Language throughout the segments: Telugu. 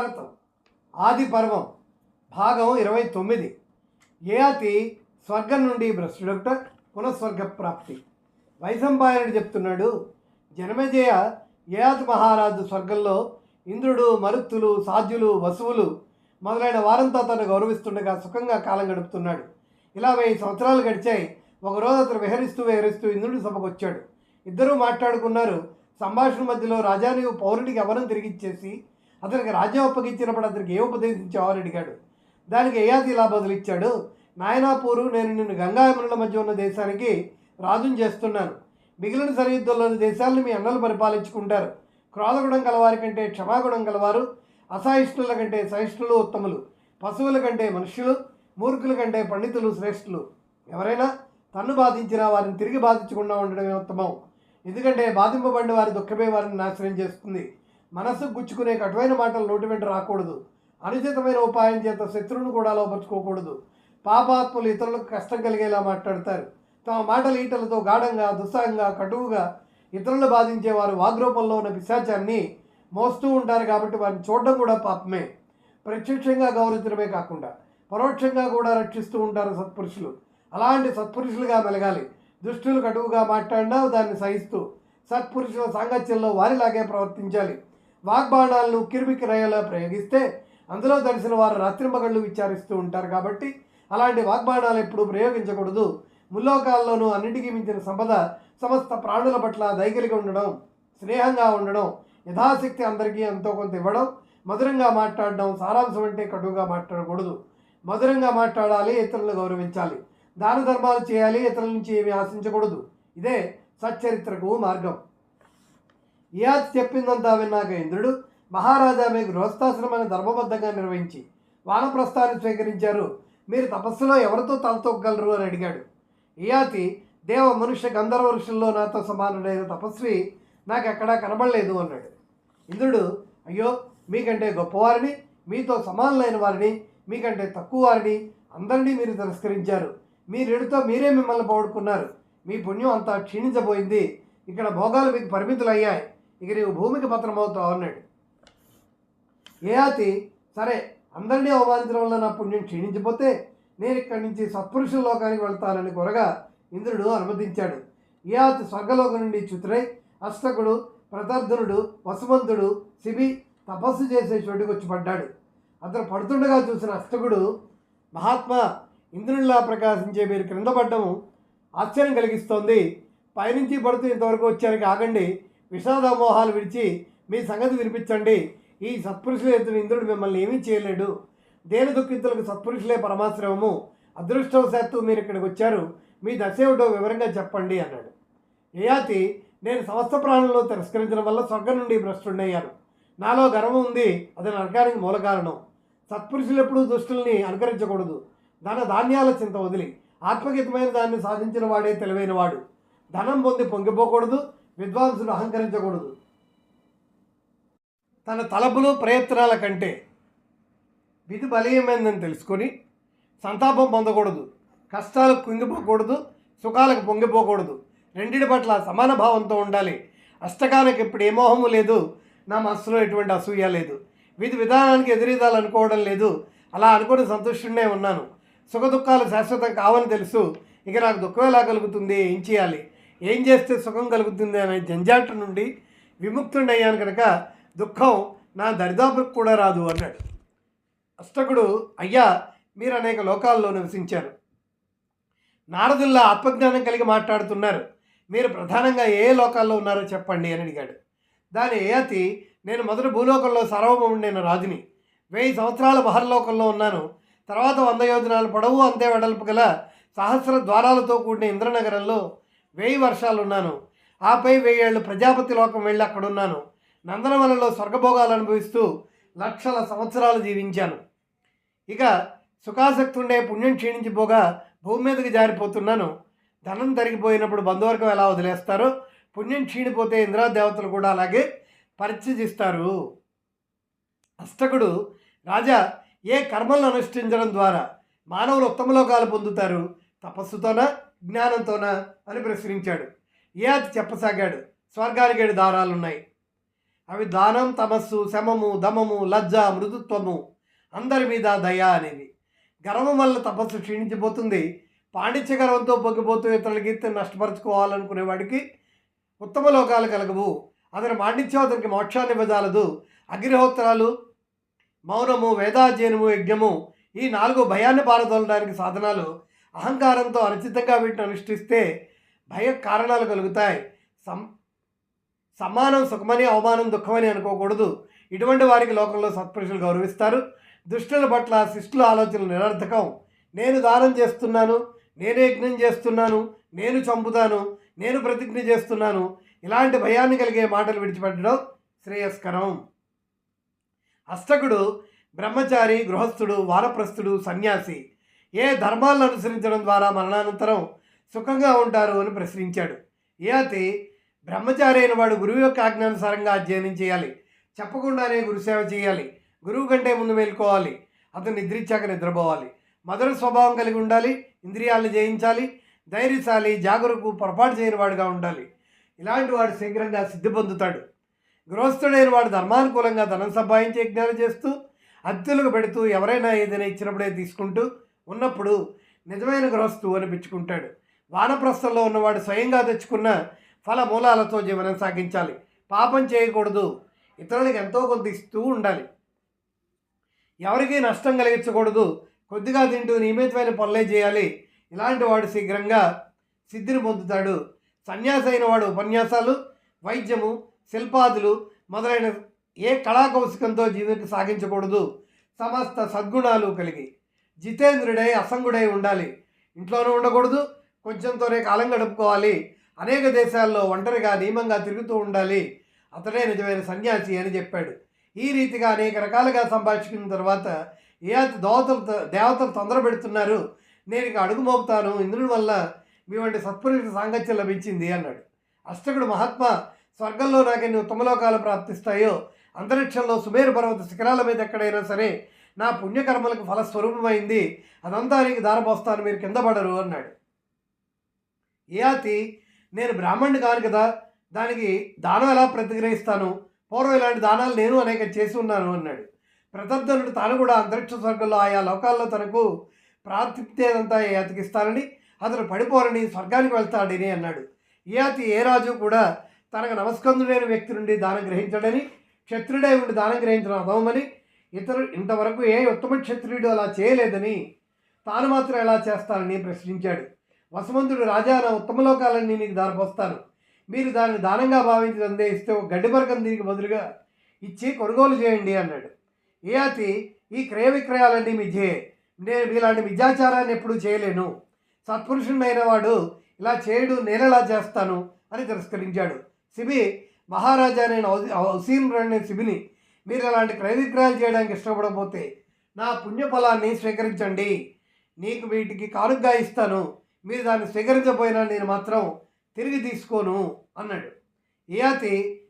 భారతం ఆది పర్వం భాగం ఇరవై తొమ్మిది. ఏయాతి స్వర్గం నుండి భ్రష్టుడొకట పునఃస్వర్గ ప్రాప్తి. వైశంపాయనుడు చెప్తున్నాడు జనమేజయ ఏయాతి మహారాజు స్వర్గంలో ఇంద్రుడు మరుత్తులు సాధ్యులు వసువులు మొదలైన వారంతా తను గౌరవిస్తుండగా సుఖంగా కాలం గడుపుతున్నాడు. ఇలా వెయ్యి సంవత్సరాలు గడిచాయి. ఒకరోజు అతను విహరిస్తూ విహరిస్తూ ఇంద్రుడి సభకు వచ్చాడు. ఇద్దరూ మాట్లాడుకున్నారు. సంభాషణ మధ్యలో రాజా నీవు పౌరుడికి ఎవరం తిరిగిచ్చేసి అతనికి రాజ్యం అప్పగించినప్పుడు అతనికి ఏ ఉపదేశించావు అని అడిగాడు. దానికి ఏయాది ఇలా బదులిచ్చాడు నాయనాపూరు నేను నిన్ను గంగాయమునుల మధ్య ఉన్న దేశానికి రాజును చేస్తున్నాను. మిగిలిన సరిహద్దుల్లోని దేశాలను మీ అన్నలు పరిపాలించుకుంటారు. క్రోధగుణం గలవారి కంటే క్షమాగుణం గలవారు అసహిష్ణుల కంటే సహిష్ణులు ఉత్తములు పశువుల కంటే మనుష్యులు మూర్ఖుల కంటే పండితులు శ్రేష్ఠులు. ఎవరైనా తన్ను బాధించినా వారిని తిరిగి బాధించకుండా ఉండడమే ఉత్తమం. ఎందుకంటే బాధింపబడిన వారి దుఃఖమే వారిని నాశనం చేస్తుంది. మనస్సుకు గుచ్చుకునే కటువైన మాటలు నోటి వెంట రాకూడదు. అనుచితమైన ఉపాయం చేత శత్రువును కూడా లోపరుచుకోకూడదు. పాపాత్ములు ఇతరులకు కష్టం కలిగేలా మాట్లాడతారు. తమ మాటల ఈటలతో గాఢంగా దుస్సాహంగా కటువుగా ఇతరులు బాధించే వారు వాగ్రూపంలో ఉన్న పిశాచాన్ని మోస్తూ ఉంటారు కాబట్టి వారిని చూడడం కూడా పాపమే. ప్రత్యక్షంగా గౌరవించడమే కాకుండా పరోక్షంగా కూడా రక్షిస్తూ ఉంటారు సత్పురుషులు. అలాంటి సత్పురుషులుగా మెలగాలి. దుష్టులు కటువుగా మాట్లాడినా దాన్ని సహిస్తూ సత్పురుషుల సాంగత్యంలో వారిలాగే ప్రవర్తించాలి. వాగ్బాణాలను కిరిమికిరయ్యేలా ప్రయోగిస్తే అందులో తడిసిన వారు రాత్రింబగళ్ళు విచారిస్తూ ఉంటారు కాబట్టి అలాంటి వాగ్బాణాలు ఎప్పుడూ ప్రయోగించకూడదు. ముల్లోకాల్లోనూ అన్నిటికీ మించిన సంపద సమస్త ప్రాణుల పట్ల దైగలిగా ఉండడం స్నేహంగా ఉండడం యథాశక్తి అందరికీ ఎంతో కొంత ఇవ్వడం మధురంగా మాట్లాడడం సారాంశం అంటే కటువుగా మాట్లాడకూడదు. మధురంగా మాట్లాడాలి ఇతరులను గౌరవించాలి. దాన ధర్మాలు చేయాలి ఇతరుల నుంచి ఏమీ ఆశించకూడదు. ఇదే సచ్చరిత్రకు మార్గం. ఇయాజ్ చెప్పిందంతా విన్నాక ఇంద్రుడు మహారాజా మీకు గృహస్థాశ్రమాన్ని ధర్మబద్ధంగా నిర్వహించి వానప్రస్థాన్ని స్వీకరించారు. మీరు తపస్సులో ఎవరితో తలతొక్కగలరు? అని అడిగాడు. ఇయాతి దేవ మనుష్య గంధర్వ ఋషుల్లో నాతో సమానుడైన తపస్వి నాకు ఎక్కడా కనబడలేదు అన్నాడు. ఇంద్రుడు అయ్యో మీకంటే గొప్పవారిని మీతో సమానులైన వారిని మీకంటే తక్కువ వారిని అందరినీ మీరు తిరస్కరించారు. మీరెడుతో మీరే మిమ్మల్ని పోగొట్టుకున్నారు. మీ పుణ్యం అంతా క్షీణించబోయింది. ఇక్కడ భోగాలు మీకు పరిమితులు అయ్యాయి ఇక నీవు భూమికి పత్రమవుతావు అన్నాడు. ఏయాతి సరే అందరినీ అవమానించడం వల్ల నా పుణ్యం క్షీణించిపోతే నేను ఇక్కడి నుంచి సత్పురుషుల లోకానికి వెళ్తానని కొరగా ఇంద్రుడు అనుమతించాడు. ఏయాతి స్వర్గలోకం నుండి చ్యుతుడై అష్టకుడు ప్రతర్ధనుడు వసుమంతుడు శిబి తపస్సు చేసే చోటుకు వచ్చి పడ్డాడు. అతను పడుతుండగా చూసిన అష్టకుడు మహాత్మా ఇంద్రునిలా ప్రకాశించే మీరు క్రింద పడ్డము ఆశ్చర్యం కలిగిస్తోంది. పైనుంచి పడుతూ ఇంతవరకు వచ్చానికి ఆగండి. విషాదమోహాలు విడిచి మీ సంగతి వినిపించండి. ఈ సత్పురుషుల ఎత్తున ఇంద్రుడు మిమ్మల్ని ఏమీ చేయలేడు. దేని దుఃఖితులకు సత్పురుషులే పరమాశ్రమము? అదృష్టవశాత్తు మీరు ఇక్కడికి వచ్చారు. మీ దశ ఏమిటో వివరంగా చెప్పండి అన్నాడు. యయాతి నేను సమస్త ప్రాణులను తిరస్కరించడం వల్ల స్వర్గం నుండి భ్రష్టుండయ్యాను నాలో గర్వం ఉంది. అది నరకానికి మూల కారణం. సత్పురుషులు ఎప్పుడూ దుష్టుల్ని అనుకరించకూడదు. ధన ధాన్యాల చింత వదిలి ఆత్మగీతమైన దాన్ని సాధించిన వాడే తెలివైన వాడు ధనం పొంది పొంగిపోకూడదు. విద్వాంసులు అహంకరించకూడదు. తన తలపులు ప్రయత్నాల కంటే విధి బలీయమైందని తెలుసుకొని సంతాపం పొందకూడదు. కష్టాలు కుంగిపోకూడదు సుఖాలకు పొంగిపోకూడదు. రెండిటి పట్ల సమాన భావంతో ఉండాలి. అష్టకానికి ఇప్పుడు ఏ మోహము లేదు నా మనసులో ఎటువంటి అసూయ లేదు. విధి విధానానికి ఎదురీదాలనుకోవడం లేదు. అలా అనుకుని సంతుష్టునే ఉన్నాను. సుఖ దుఃఖాలు శాశ్వతం కావని తెలుసు. ఇక నాకు దుఃఖం ఎలా కలుగుతుంది ఏం చేయాలి? ఏం చేస్తే సుఖం కలుగుతుంది అనే జంజాట నుండి విముక్తుడయ్యాను కనుక దుఃఖం నా దరిదాపుకు కూడా రాదు అన్నాడు. అష్టకుడు అయ్యా మీరు అనేక లోకాల్లో నివసించారు. నారదుల్లా ఆత్మజ్ఞానం కలిగి మాట్లాడుతున్నారు. మీరు ప్రధానంగా ఏ లోకాల్లో ఉన్నారో చెప్పండి అని అడిగాడు. దాని ఏయతి నేను మొదటి భూలోకంలో సర్వభౌముడైన రాజుని. వెయ్యి సంవత్సరాల మహర్లోకంలో ఉన్నాను. తర్వాత వంద యోజనాల పొడవు అంతే వెడల్పు గల సహస్ర ద్వారాలతో కూడిన ఇంద్రనగరంలో వెయ్యి వర్షాలు ఉన్నాను ఆపై వెయ్యేళ్ళు ప్రజాపతి లోకం వెళ్ళి అక్కడున్నాను. నందనవనంలో స్వర్గభోగాలు అనుభవిస్తూ లక్షల సంవత్సరాలు జీవించాను. ఇక సుఖాసక్తి ఉండే పుణ్యం క్షీణించిపోగా భూమి మీదకి జారిపోతున్నాను. ధనం తరిగిపోయినప్పుడు బంధువర్గం ఎలా వదిలేస్తారో పుణ్యం క్షీణిపోతే ఇంద్రా దేవతలు కూడా అలాగే పరిచయిస్తారు అష్టకుడు రాజా ఏ కర్మలను అనుష్ఠించడం ద్వారా మానవులు ఉత్తమ లోకాలు పొందుతారు? తపస్సుతోనా? జ్ఞానంతోనా అని ప్రశ్నించాడు ఏ చెప్పసాగాడు? స్వర్గానికి ఏడు దారాలున్నాయి. అవి దానం తమస్సు శమము దమము లజ్జ మృదుత్వము అందరి మీద దయ అనేవి. గర్వం వల్ల తపస్సు క్షీణించిపోతుంది. పాండిత్య గర్వంతో పొగ్గిపోతూ ఇతరుల నష్టపరచుకోవాలనుకునేవాడికి నష్టపరుచుకోవాలనుకునే వాడికి ఉత్తమ లోకాలు కలగవు. అతని పాండిత్యం అతనికి మోక్షాన్ని ఇవ్వజాలదు. అగ్నిహోత్రాలు మౌనము వేదాధ్యయనము యజ్ఞము ఈ నాలుగు భయాన్ని పారదోలడానికి సాధనాలు అహంకారంతో అనుచితంగా వీటిని అనుష్ఠిస్తే భయ కారణాలు కలుగుతాయి. సం సమ్మానం సుఖమని అవమానం దుఃఖమని అనుకోకూడదు. ఇటువంటి వారికి లోకంలో సత్పురుషులు గౌరవిస్తారు. దుష్టుల పట్ల శిష్టుల ఆలోచనలు నిరర్థకం. నేను దానం చేస్తున్నాను నేను యజ్ఞం చేస్తున్నాను నేను చంపుతాను నేను ప్రతిజ్ఞ చేస్తున్నాను. ఇలాంటి భయాన్ని కలిగే మాటలు విడిచిపెట్టడం శ్రేయస్కరం. అష్టకుడు బ్రహ్మచారి గృహస్థుడు వానప్రస్థుడు సన్యాసి. ఏ ధర్మాలను అనుసరించడం ద్వారా మరణానంతరం సుఖంగా ఉంటారు అని ప్రశ్నించాడు. ఏతి బ్రహ్మచారి అయిన వాడు గురువు యొక్క ఆజ్ఞానుసారంగా అధ్యయనం చేయాలి. చెప్పకుండానే గురుసేవ చేయాలి. గురువు కంటే ముందు మేల్కోవాలి. అతను నిద్రించాక నిద్రపోవాలి. మధుర స్వభావం కలిగి ఉండాలి. ఇంద్రియాలను జయించాలి. ధైర్యశాలి జాగరుకు పొరపాటు చేయని వాడుగా ఉండాలి. ఇలాంటి వాడు శీఘ్రంగా సిద్ధి పొందుతాడు. గృహస్థుడైన వాడు ధర్మానుకూలంగా ధనం సంపాదించి యజ్ఞాలు చేస్తూ అత్యులకు పెడుతూ ఎవరైనా ఏదైనా ఇచ్చినప్పుడే తీసుకుంటూ ఉన్నప్పుడు నిజమైన గృహస్థు అనిపించుకుంటాడు వానప్రస్థంలో ఉన్నవాడు స్వయంగా తెచ్చుకున్న ఫల మూలాలతో జీవనం సాగించాలి. పాపం చేయకూడదు. ఇతరులకు ఎంతో కొంత ఇస్తూ ఉండాలి. ఎవరికీ నష్టం కలిగించకూడదు. కొద్దిగా తింటూ నియమితమైన పనులే చేయాలి. ఇలాంటి వాడు శీఘ్రంగా సిద్ధిని పొందుతాడు. సన్యాసి అయిన వాడు ఉపన్యాసాలు వైద్యము శిల్పాదులు మొదలైన ఏ కళాకౌశికంతో జీవితం సాగించకూడదు. సమస్త సద్గుణాలు కలిగి జితేంద్రుడై అసంగుడై ఉండాలి. ఇంట్లోనూ ఉండకూడదు కొంచెంతోనే కాలం గడుపుకోవాలి. అనేక దేశాల్లో ఒంటరిగా నియమంగా తిరుగుతూ ఉండాలి. అతడే నిజమైన సన్యాసి అని చెప్పాడు. ఈ రీతిగా అనేక రకాలుగా సంభాషించిన తర్వాత ఏ అతి దేవతలు తొందర పెడుతున్నారు? నేను ఇక అడుగు మోపుతాను. ఇంద్రుని వల్ల మీ వంటి సత్పురుష సాంగత్యం లభించింది అన్నాడు. అష్టకుడు మహాత్మా స్వర్గంలో నాకెన్ని ఉత్తమలోకాలు ప్రాప్తిస్తాయో అంతరిక్షంలో సుమేరు పర్వత శిఖరాల మీద ఎక్కడైనా సరే నా పుణ్యకర్మలకు ఫలస్వరూపమైంది. అదంతా నీకు దారపోస్తాను మీరు కింద పడరు అన్నాడు. ఏయాతి నేను బ్రాహ్మణుడు కాను కదా దానికి దానం ఎలా ప్రతిగ్రహిస్తాను? పూర్వం ఇలాంటి దానాలు నేను అనేక చేసి ఉన్నాను అన్నాడు. ప్రతర్ధనుడు తాను కూడా అంతరిక్ష స్వర్గంలో ఆయా లోకాల్లో తనకు ప్రాతిప్తేదంతా అతికిస్తానని అతను పడిపోరని స్వర్గానికి వెళ్తాడని అన్నాడు. ఇయాతి ఏ రాజు కూడా తనకు నమస్కందుడైన వ్యక్తి నుండి దానం గ్రహించడని క్షత్రుడై ఉండి దానం గ్రహించడం అధమని ఇతరు ఇంతవరకు ఏ ఉత్తమ క్షత్రియుడు అలా చేయలేదని తాను మాత్రం ఎలా చేస్తానని ప్రశ్నించాడు. వసమంతుడు రాజా నా ఉత్తమ లోకాలన్నీ నీకు దారిపోస్తాను. మీరు దాన్ని దానంగా భావించి అందేస్తే ఒక గడ్డిపరకం దీనికి బదులుగా ఇచ్చి కొనుగోలు చేయండి అన్నాడు. ఏయాతి ఈ క్రయ విక్రయాలన్నీ మిథ్యే నేను ఇలాంటి మిథ్యాచారాన్ని ఎప్పుడూ చేయలేను. సత్పురుషుడైన వాడు ఇలా చేయడు నేనెలా చేస్తాను అని తిరస్కరించాడు. సిబి మహారాజా నేను హుసీన్ అనే సిబిని మీరు అలాంటి క్రయ విక్రయాలు చేయడానికి ఇష్టపడకపోతే నా పుణ్యఫలాన్ని స్వీకరించండి. నీకు వీటికి కానుగ్గా ఇస్తాను. మీరు దాన్ని స్వీకరించబోయినా నేను మాత్రం తిరిగి తీసుకోను అన్నాడు. ఇయాతి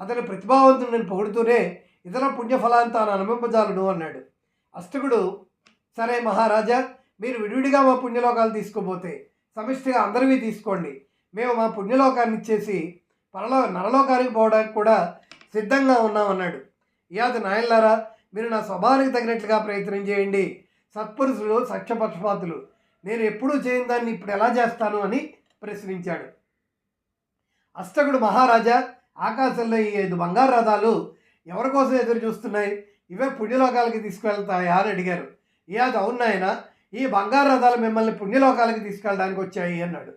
అతని ప్రతిభావంతుడిని పొగుడుతూనే ఇతర పుణ్యఫలాన్ని తాను అనుభవింపజాలను అన్నాడు. అష్టకుడు సరే మహారాజా మీరు విడివిడిగా మా పుణ్యలోకాలు తీసుకోపోతే సమిష్టిగా అందరివి తీసుకోండి. మేము మా పుణ్యలోకాన్ని ఇచ్చేసి పరలో నరలోకానికి పోవడానికి కూడా సిద్ధంగా ఉన్నామన్నాడు. ఇయాది నాయన్లారా మీరు నా స్వభావానికి తగినట్లుగా ప్రయత్నం చేయండి. సత్పురుషులు సఖ్యపక్షపాతులు నేను ఎప్పుడూ చేయని దాన్ని ఇప్పుడు ఎలా చేస్తాను అని ప్రశ్నించాడు. అష్టకుడు మహారాజా ఆకాశంలో ఈ ఐదు బంగారు రథాలు ఎవరి కోసం ఎదురు చూస్తున్నాయి? ఇవే పుణ్యలోకాలకి తీసుకువెళ్తాయా అని అడిగారు. ఇయాది అవునాయన ఈ బంగారు రథాలు మిమ్మల్ని పుణ్యలోకాలకి తీసుకెళ్ళడానికి వచ్చాయి అన్నాడు.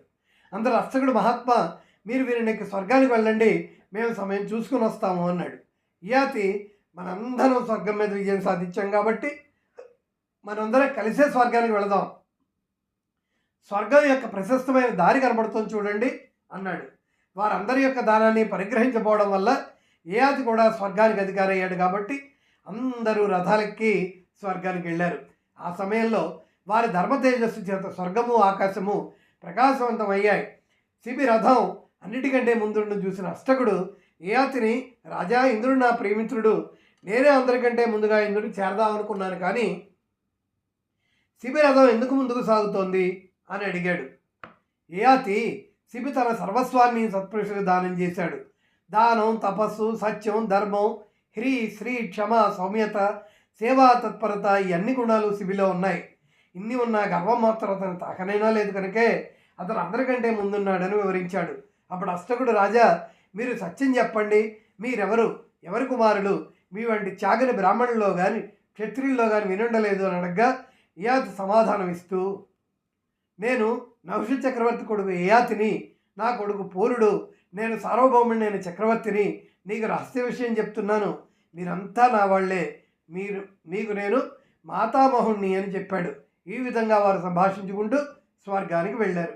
అందరు అష్టకుడు మహాత్మ మీరు వీరిని స్వర్గానికి వెళ్ళండి. మేము సమయం చూసుకుని వస్తాము అన్నాడు. ఇయాతి మనందరం స్వర్గం మీద విజయం సాధించాం కాబట్టి మనందరం కలిసే స్వర్గానికి వెళదాం. స్వర్గం యొక్క ప్రశస్తమైన దారి కనబడుతుంది చూడండి అన్నాడు. వారందరి యొక్క దానాన్ని పరిగ్రహించబోవడం వల్ల ఏయాతి కూడా స్వర్గానికి అధికారయ్యాడు కాబట్టి అందరూ రథాలెక్కి స్వర్గానికి వెళ్ళారు. ఆ సమయంలో వారి ధర్మ తేజస్సు చేత స్వర్గము ఆకాశము ప్రకాశవంతం అయ్యాయి శిబి రథం అన్నిటికంటే ముందుండి చూసిన అష్టకుడు ఏయాతిని రాజా ఇంద్రుడు నా ప్రేమిత్రుడు నేనే అందరికంటే ముందుగా ఇందుకు చేరదాం అనుకున్నాను కానీ శిబి రథం ఎందుకు ముందుకు సాగుతోంది అని అడిగాడు. ఏయాతి శిబి తన సర్వస్వాన్ని సత్పురుషులకు దానం చేశాడు. దానం తపస్సు సత్యం ధర్మం హ్రీ శ్రీ క్షమ సౌమ్యత సేవా తత్పరత ఇవన్నీ గుణాలు శిబిలో ఉన్నాయి. ఇన్ని ఉన్న గర్వం మాత్రం అతను తాకనైనా లేదు కనుకే అతను అందరికంటే ముందున్నాడని వివరించాడు. అప్పుడు అష్టకుడు రాజా మీరు సత్యం చెప్పండి. మీరెవరు? ఎవరి కుమారులు? మీ వంటి త్యాగని బ్రాహ్మణుల్లో కానీ క్షత్రియుల్లో కానీ వినుండలేదు అని అడగ్గా ఇయాతి సమాధానం ఇస్తూ నేను నహుష చక్రవర్తి కొడుకు ఇయాతిని నా కొడుకు పూరుడు నేను సార్వభౌముని నేను చక్రవర్తిని నీకు రహస్య విషయం చెప్తున్నాను. మీరంతా నా వాళ్ళే. మీరు మీకు నేను మాతామహుణ్ణి అని చెప్పాడు. ఈ విధంగా వారు సంభాషించుకుంటూ స్వర్గానికి వెళ్ళారు.